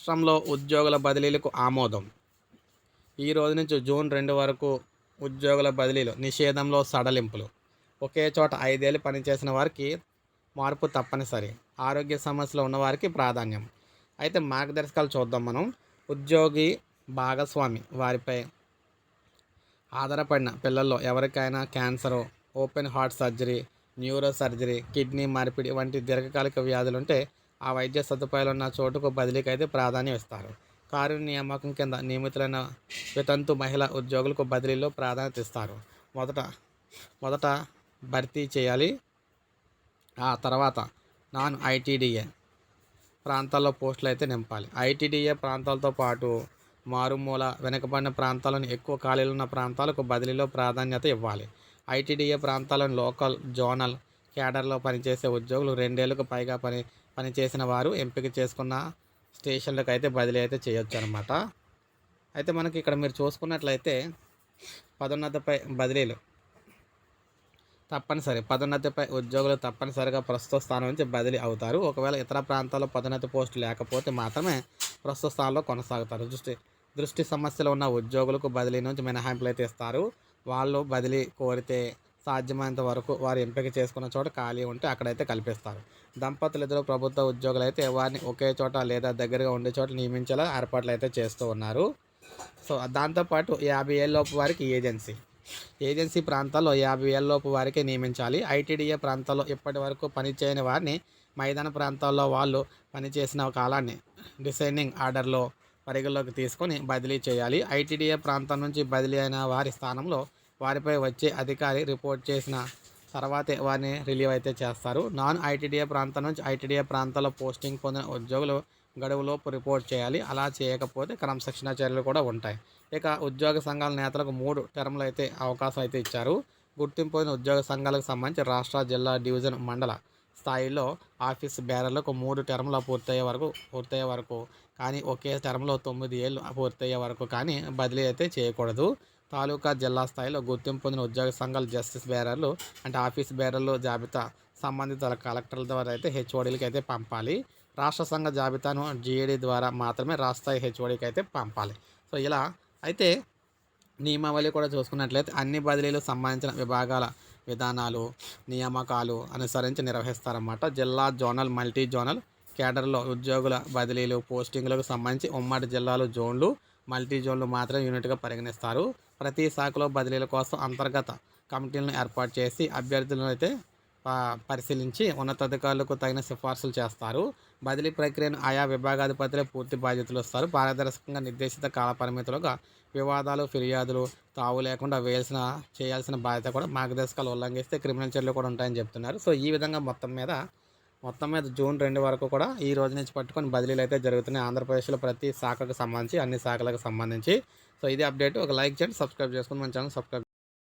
రాష్ట్రంలో ఉద్యోగుల బదిలీలకు ఆమోదం. ఈ రోజు నుంచి జూన్ రెండు వరకు ఉద్యోగుల బదిలీలు నిషేధంలో సడలింపులు. ఒకే చోట ఐదేళ్ళు పనిచేసిన వారికి మార్పు తప్పనిసరి. ఆరోగ్య సమస్యలు ఉన్నవారికి ప్రాధాన్యం. అయితే మార్గదర్శకాలు చూద్దాం మనం. ఉద్యోగి భాగస్వామి వారిపై ఆధారపడిన పిల్లల్లో ఎవరికైనా cancer open heart surgery neuro surgery kidney మార్పిడి వంటి దీర్ఘకాలిక వ్యాధులు ఉంటే ఆ వైద్య సదుపాయాలు ఉన్న చోటుకు బదిలీకి అయితే ప్రాధాన్యం ఇస్తారు. కారు నియామకం కింద నియమితులైన వితంతు మహిళా ఉద్యోగులకు బదిలీలో ప్రాధాన్యత ఇస్తారు. మొదట మొదట భర్తీ చేయాలి. ఆ తర్వాత నాన్ ఐటీడీఏ ప్రాంతాల్లో పోస్టులు అయితే నింపాలి. ఐటీడీఏ ప్రాంతాలతో పాటు మారుమూల వెనుకబడిన ప్రాంతాలను ఎక్కువ ఖాళీలు ఉన్న ప్రాంతాలకు బదిలీలో ప్రాధాన్యత ఇవ్వాలి. ఐటీడీఏ ప్రాంతాలను లోకల్ జోనల్ క్యాడర్లో పనిచేసే ఉద్యోగులు రెండేళ్ళకు పైగా పని పనిచేసిన వారు ఎంపిక చేసుకున్న స్టేషన్లకు అయితే బదిలీ అయితే చేయొచ్చు అనమాట అయితే మనకి ఇక్కడ మీరు చూసుకున్నట్లయితే పదోన్నతపై బదిలీలు తప్పనిసరి పదోన్నతిపై ఉద్యోగులు తప్పనిసరిగా ప్రస్తుత స్థానం నుంచి బదిలీ అవుతారు. ఒకవేళ ఇతర ప్రాంతాల్లో పదోన్నతి పోస్టు లేకపోతే మాత్రమే ప్రస్తుత స్థానంలో కొనసాగుతారు. దృష్టి దృష్టి సమస్యలు ఉన్న ఉద్యోగులకు బదిలీ నుంచి మినహాయింపులు అయితే ఇస్తారు. వాళ్ళు బదిలీ కోరితే సాధ్యమైనంత వరకు వారు ఎంపిక చేసుకున్న చోట ఖాళీ ఉంటే అక్కడైతే కల్పిస్తారు. దంపతులు ఇద్దరు ప్రభుత్వ ఉద్యోగులు అయితే వారిని ఒకే చోట లేదా దగ్గరగా ఉండే చోట నియమించేలా ఏర్పాట్లు అయితే చేస్తూ ఉన్నారు. సో దాంతోపాటు యాభై ఏళ్ళలోపు వారికి ఏజెన్సీ. ఏజెన్సీ ప్రాంతాల్లో యాభై ఏళ్ళలోపు వారికి నియమించాలి. ఐటీడీఏ ప్రాంతాల్లో ఇప్పటి వరకు పనిచేయని వారిని మైదాన ప్రాంతాల్లో వాళ్ళు పనిచేసిన కాలాన్ని డిసైనింగ్ ఆర్డర్లో పరిగణలోకి తీసుకొని బదిలీ చేయాలి. ఐటీడీఏ ప్రాంతం నుంచి బదిలీ అయిన వారి స్థానంలో వారిపై వచ్చే అధికారి రిపోర్ట్ చేసిన తర్వాతే వారిని రిలీవ్ అయితే చేస్తారు. నాన్ ఐటీడీఏ ప్రాంతం నుంచి ఐటీడీఏ ప్రాంతాల్లో పోస్టింగ్ పొందిన ఉద్యోగులు గడువులోపు రిపోర్ట్ చేయాలి. అలా చేయకపోతే క్రమశిక్షణ చర్యలు కూడా ఉంటాయి. ఇక ఉద్యోగ సంఘాల నేతలకు మూడు టర్మ్లు అయితే అవకాశం అయితే ఇచ్చారు. గుర్తింపు పొందిన ఉద్యోగ సంఘాలకు సంబంధించి రాష్ట్ర జిల్లా డివిజన్ మండల స్థాయిలో ఆఫీస్ బేరర్లకు మూడు టర్మ్ల పూర్తయ్యే వరకు పూర్తయ్యే వరకు కానీ ఒకే టర్మ్లో తొమ్మిది ఏళ్ళు పూర్తయ్యే వరకు కానీ బదిలీ అయితే చేయకూడదు. తాలూకా జిల్లా స్థాయిలో గుర్తింపు పొందిన ఉద్యోగ సంఘాల జస్టిస్ బేరర్లు అంటే ఆఫీస్ బేరర్లు జాబితా సంబంధిత కలెక్టర్ల ద్వారా అయితే హెచ్ఓడీలకి అయితే పంపాలి. రాష్ట్ర సంఘ జాబితాను జీఏడీ ద్వారా మాత్రమే రాష్ట్ర స్థాయి హెచ్ఓడికి అయితే పంపాలి. సో ఇలా అయితే నియమావళి కూడా చూసుకున్నట్లయితే అన్ని బదిలీలు సంబంధించిన విభాగాల విధానాలు నియామకాలు అనుసరించి నిర్వహిస్తారన్నమాట. జిల్లా జోనల్ మల్టీ జోనల్ కేడర్లో ఉద్యోగుల బదిలీలు పోస్టింగ్లకు సంబంధించి ఉమ్మడి జిల్లాలు జోన్లు మల్టీ జోన్లు మాత్రమే యూనిట్గా పరిగణిస్తారు. ప్రతి శాఖలో బదిలీల కోసం అంతర్గత కమిటీలను ఏర్పాటు చేసి అభ్యర్థులను అయితే పరిశీలించి ఉన్నతాధికారులకు తగిన సిఫార్సులు చేస్తారు. బదిలీ ప్రక్రియను ఆయా విభాగాధిపతులే పూర్తి బాధ్యతలు ఇస్తారు. పారదర్శకంగా నిర్దేశిత కాలపరిమితులుగా వివాదాలు ఫిర్యాదులు తావు లేకుండా వేయాల్సిన చేయాల్సిన బాధ్యత కూడా మార్గదర్శకాలు ఉల్లంఘిస్తే క్రిమినల్ చర్యలు కూడా ఉంటాయని చెప్తున్నారు. సో ఈ విధంగా మొత్తం మీద మొత్తం మీద జూన్ రెండు వరకు కూడా ఈ రోజు నుంచి పట్టుకొని బదిలీలు అయితే జరుగుతున్నాయి. ఆంధ్రప్రదేశ్లో ప్రతి శాఖకు సంబంధించి అన్ని శాఖలకు సంబంధించి. సో ఇది అప్డేట్. ఒక లైక్ చేయండి సబ్స్క్రైబ్ చేసుకుని మన ఛానల్ సబ్స్క్రైబ్